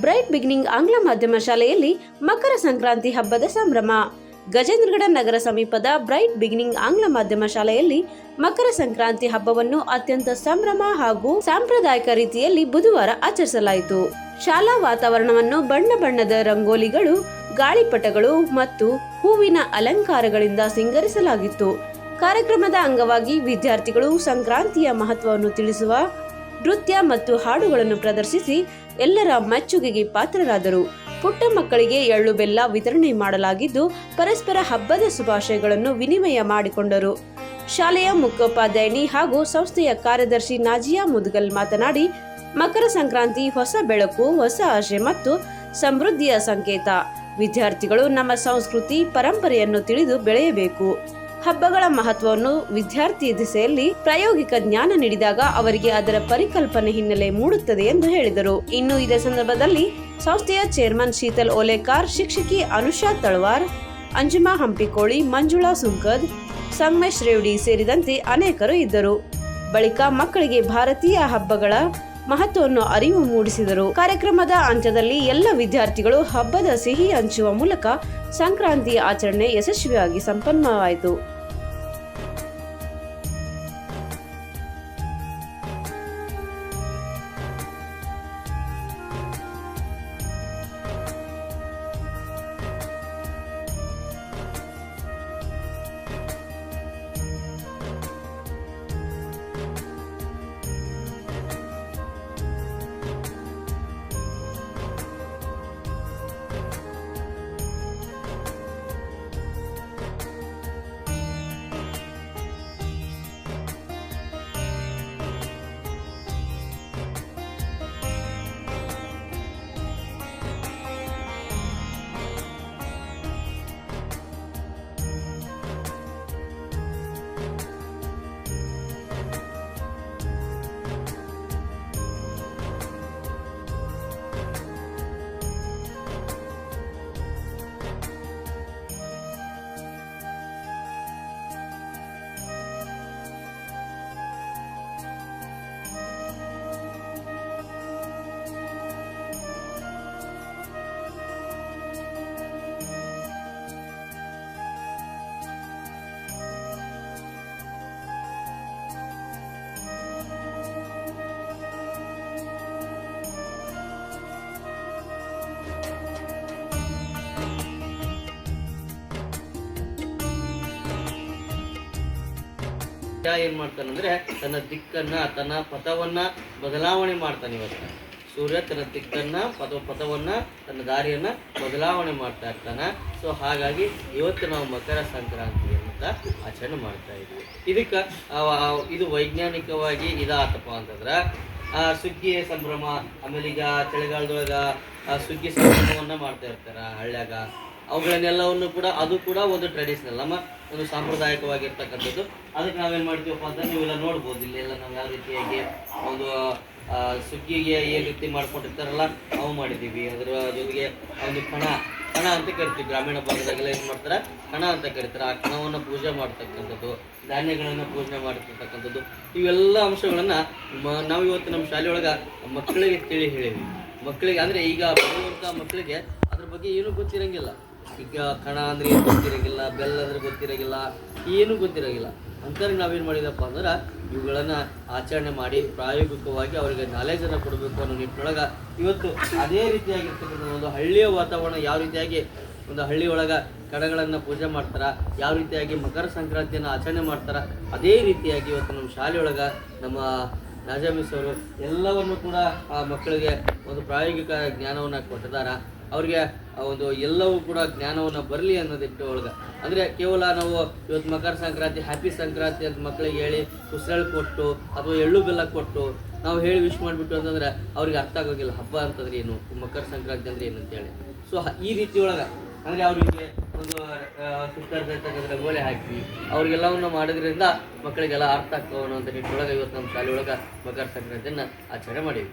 Bright beginning ಆಂಗ್ಲ ಮಾಧ್ಯಮ ಶಾಲೆಯಲ್ಲಿ ಮಕರ ಸಂಕ್ರಾಂತಿ ಹಬ್ಬದ ಸಂಭ್ರಮ. ಗಜೇಂದ್ರಗಡ ನಗರ ಸಮೀಪದ ಬ್ರೈಟ್ ಬಿಗಿನಿಂಗ್ ಆಂಗ್ಲ ಮಾಧ್ಯಮ ಶಾಲೆಯಲ್ಲಿ ಮಕರ ಸಂಕ್ರಾಂತಿ ಹಬ್ಬವನ್ನು ಅತ್ಯಂತ ಸಂಭ್ರಮ ಹಾಗೂ ಸಾಂಪ್ರದಾಯಿಕ ರೀತಿಯಲ್ಲಿ ಬುಧವಾರ ಆಚರಿಸಲಾಯಿತು. ಶಾಲಾ ವಾತಾವರಣವನ್ನು ಬಣ್ಣ ಬಣ್ಣದ ರಂಗೋಲಿಗಳು, ಗಾಳಿಪಟಗಳು ಮತ್ತು ಹೂವಿನ ಅಲಂಕಾರಗಳಿಂದ ಸಿಂಗರಿಸಲಾಗಿತ್ತು. ಕಾರ್ಯಕ್ರಮದ ಅಂಗವಾಗಿ ವಿದ್ಯಾರ್ಥಿಗಳು ಸಂಕ್ರಾಂತಿಯ ಮಹತ್ವವನ್ನು ತಿಳಿಸುವ ನೃತ್ಯ ಮತ್ತು ಹಾಡುಗಳನ್ನು ಪ್ರದರ್ಶಿಸಿ ಎಲ್ಲರ ಮೆಚ್ಚುಗೆಗೆ ಪಾತ್ರರಾದರು. ಪುಟ್ಟ ಮಕ್ಕಳಿಗೆ ಎಳ್ಳು ಬೆಲ್ಲ ವಿತರಣೆ ಮಾಡಲಾಗಿದ್ದು, ಪರಸ್ಪರ ಹಬ್ಬದ ಶುಭಾಶಯಗಳನ್ನು ವಿನಿಮಯ ಮಾಡಿಕೊಂಡರು. ಶಾಲೆಯ ಮುಖ್ಯೋಪಾಧ್ಯಾಯಿನಿ ಹಾಗೂ ಸಂಸ್ಥೆಯ ಕಾರ್ಯದರ್ಶಿ ನಾಜಿಯಾ ಮುದ್ಗಲ್ ಮಾತನಾಡಿ, ಮಕರ ಸಂಕ್ರಾಂತಿ ಹೊಸ ಬೆಳಕು, ಹೊಸ ಆಶೆ ಮತ್ತು ಸಮೃದ್ಧಿಯ ಸಂಕೇತ. ವಿದ್ಯಾರ್ಥಿಗಳು ನಮ್ಮ ಸಂಸ್ಕೃತಿ, ಪರಂಪರೆಯನ್ನು ತಿಳಿದು ಬೆಳೆಯಬೇಕು. ಹಬ್ಬಗಳ ಮಹತ್ವವನ್ನು ವಿದ್ಯಾರ್ಥಿ ದಿಸೆಯಲ್ಲಿ ಪ್ರಾಯೋಗಿಕ ಜ್ಞಾನ ನೀಡಿದಾಗ ಅವರಿಗೆ ಅದರ ಪರಿಕಲ್ಪನೆ ಹಿನ್ನೆಲೆ ಮೂಡುತ್ತದೆ ಎಂದು ಹೇಳಿದರು. ಇನ್ನು ಇದೇ ಸಂದರ್ಭದಲ್ಲಿ ಸಂಸ್ಥೆಯ ಚೇರ್ಮನ್ ಶೀತಲ್ ಓಲೇಕಾರ್, ಶಿಕ್ಷಕಿ ಅನುಷಾ ತಳವಾರ್, ಅಂಜುಮಾ ಹಂಪಿಕೋಳಿ, ಮಂಜುಳಾ ಸುಂಕದ್, ಸಂಗಮೇಶ್ ರೇವಡಿ ಸೇರಿದಂತೆ ಅನೇಕರು ಇದ್ದರು. ಬಳಿಕ ಮಕ್ಕಳಿಗೆ ಭಾರತೀಯ ಹಬ್ಬಗಳ ಮಹತ್ವವನ್ನು ಅರಿವು ಮೂಡಿಸಿದರು. ಕಾರ್ಯಕ್ರಮದ ಅಂತ್ಯದಲ್ಲಿ ಎಲ್ಲ ವಿದ್ಯಾರ್ಥಿಗಳು ಹಬ್ಬದ ಸಿಹಿ ಹಂಚುವ ಮೂಲಕ ಸಂಕ್ರಾಂತಿ ಆಚರಣೆ ಯಶಸ್ವಿಯಾಗಿ ಸಂಪನ್ನವಾಯಿತು. ಏನ್ ಮಾಡ್ತಾನಂದ್ರೆ ತನ್ನ ದಿಕ್ಕನ್ನ, ತನ್ನ ಪಥವನ್ನ ಬದಲಾವಣೆ ಮಾಡ್ತಾನೆ ಇವತ್ತು. ಸೂರ್ಯ ತನ್ನ ದಿಕ್ಕನ್ನ, ಪದ, ಪಥವನ್ನ, ತನ್ನ ದಾರಿಯನ್ನ ಬದಲಾವಣೆ ಮಾಡ್ತಾ ಇರ್ತಾನ. ಸೊ ಹಾಗಾಗಿ ಇವತ್ತು ನಾವು ಮಕರ ಸಂಕ್ರಾಂತಿ ಅಂತ ಆಚರಣೆ ಮಾಡ್ತಾ ಇದ್ವಿ. ಇದಕ್ಕ ಇದು ವೈಜ್ಞಾನಿಕವಾಗಿ ಇದಾತಪ್ಪ ಅಂತಂದ್ರ, ಆ ಸುಗ್ಗಿ ಸಂಭ್ರಮ ಆಮೇಲೆ ಈಗ ಚಳಿಗಾಲದೊಳಗ, ಆ, ಸುಗ್ಗಿ ಸಂಭ್ರಮವನ್ನ ಮಾಡ್ತಾ ಇರ್ತಾರ, ಹಳ್ಳ್ಯಾಗ. ಅವುಗಳನ್ನೆಲ್ಲವನ್ನು ಕೂಡ, ಅದು ಕೂಡ ಒಂದು ಟ್ರೆಡಿಷನಲ್ ನಮ್ಮ ಒಂದು ಸಾಂಪ್ರದಾಯಿಕವಾಗಿರ್ತಕ್ಕಂಥದ್ದು. ಅದಕ್ಕೆ ನಾವೇನು ಮಾಡ್ತೀವಪ್ಪ ಅಂತ ನೀವೆಲ್ಲ ನೋಡ್ಬೋದು, ಇಲ್ಲೆಲ್ಲ ನಾವು ಯಾವ ರೀತಿಯಾಗಿ ಒಂದು ಸುಗ್ಗಿಗೆ ಏನು ರೀತಿ ಮಾಡ್ಕೊಂಡಿರ್ತಾರಲ್ಲ ನಾವು ಮಾಡಿದ್ದೀವಿ. ಅದರ ಜೊತೆಗೆ ಒಂದು ಕಣ ಕಣ ಅಂತ ಕರಿತೀವಿ. ಗ್ರಾಮೀಣ ಭಾಗದಾಗೆಲ್ಲ ಏನು ಮಾಡ್ತಾರೆ? ಕಣ ಅಂತ ಕರಿತಾರೆ. ಆ ಕಣವನ್ನು ಪೂಜೆ ಮಾಡ್ತಕ್ಕಂಥದ್ದು, ಧಾನ್ಯಗಳನ್ನು ಪೂಜೆ ಮಾಡ್ತಿರ್ತಕ್ಕಂಥದ್ದು ಇವೆಲ್ಲ ಅಂಶಗಳನ್ನು ನಾವು ಇವತ್ತು ನಮ್ಮ ಶಾಲೆಯೊಳಗೆ ಮಕ್ಕಳಿಗೆ ತಿಳಿ ಹೇಳಿವಿ ಮಕ್ಕಳಿಗೆ, ಅಂದರೆ ಈಗ ಬರುವಂಥ ಮಕ್ಕಳಿಗೆ ಅದ್ರ ಬಗ್ಗೆ ಏನೂ ಗೊತ್ತಿರಂಗಿಲ್ಲ. ಈಗ ಕಣ ಅಂದ್ರೆ ಏನು ಗೊತ್ತಿರಂಗಿಲ್ಲ ಬೆಲ್ಲ ಅಂದ್ರೆ ಗೊತ್ತಿರಂಗಿಲ್ಲ, ಏನು ಗೊತ್ತಿರಂಗಿಲ್ಲ. ಅಂತಾರೆ ನಾವೇನು ಮಾಡಿದಪ್ಪ ಅಂದ್ರೆ ಇವುಗಳನ್ನು ಆಚರಣೆ ಮಾಡಿ ಪ್ರಾಯೋಗಿಕವಾಗಿ ಅವರಿಗೆ ನಾಲೆಜನ್ನು ಕೊಡಬೇಕು ಅನ್ನೋ ನಿಟ್ಟಿನೊಳಗೆ ಇವತ್ತು ಅದೇ ರೀತಿಯಾಗಿರ್ತಕ್ಕಂಥ ಒಂದು ಹಳ್ಳಿಯ ವಾತಾವರಣ ಯಾವ ರೀತಿಯಾಗಿ ಒಂದು ಹಳ್ಳಿ ಒಳಗ ಕಡಗಳನ್ನು ಪೂಜೆ ಮಾಡ್ತಾರೆ, ಯಾವ ರೀತಿಯಾಗಿ ಮಕರ ಸಂಕ್ರಾಂತಿಯನ್ನು ಆಚರಣೆ ಮಾಡ್ತಾರೆ, ಅದೇ ರೀತಿಯಾಗಿ ಇವತ್ತು ನಮ್ಮ ಶಾಲೆಯೊಳಗ ನಮ್ಮ ರಾಜಾ ಮಿಸ್ ಅವರು ಎಲ್ಲವನ್ನು ಕೂಡ ಆ ಮಕ್ಕಳಿಗೆ ಒಂದು ಪ್ರಾಯೋಗಿಕ ಜ್ಞಾನವನ್ನು ಕೊಟ್ಟಿದ್ದಾರೆ ಅವ್ರಿಗೆ ಒಂದು ಎಲ್ಲವೂ ಕೂಡ ಜ್ಞಾನವನ್ನು ಬರಲಿ ಅನ್ನೋದಿಟ್ಟು ಒಳಗೆ ಅಂದರೆ ಕೇವಲ ನಾವು ಇವತ್ತು ಮಕರ ಸಂಕ್ರಾಂತಿ ಹ್ಯಾಪಿ ಸಂಕ್ರಾಂತಿ ಅಂತ ಮಕ್ಕಳಿಗೆ ಹೇಳಿ ಕುಸರಳು ಕೊಟ್ಟು ಅಥವಾ ಎಳ್ಳು ಬೆಲ್ಲ ಕೊಟ್ಟು ನಾವು ಹೇಳಿ ವಿಶ್ ಮಾಡಿಬಿಟ್ಟು ಅಂತಂದ್ರೆ ಅವ್ರಿಗೆ ಅರ್ಥ ಆಗೋಗಿಲ್ಲ ಹಬ್ಬ ಅಂತಂದ್ರೆ ಏನು, ಮಕರ ಸಂಕ್ರಾಂತಿ ಅಂದ್ರೆ ಏನು ಅಂತೇಳಿ. ಸೊ ಈ ರೀತಿ ಒಳಗೆ, ಅಂದರೆ ಅವರಿಗೆ ಒಂದು ಸುತ್ತರ್ತಕ್ಕಂಥ ಗೋಲೆ ಹಾಕಿ ಅವ್ರಿಗೆಲ್ಲವನ್ನು ಮಾಡೋದ್ರಿಂದ ಮಕ್ಕಳಿಗೆಲ್ಲ ಅರ್ಥ ಆಗ್ತಾವ ಅನ್ನೋ ಅಂತ ನಿಟ್ಟಿನೊಳಗೆ ಇವತ್ತು ನಮ್ಮ ಶಾಲೆ ಒಳಗೆ ಮಕರ ಸಂಕ್ರಾಂತಿಯನ್ನು ಆಚರಣೆ ಮಾಡೀವಿ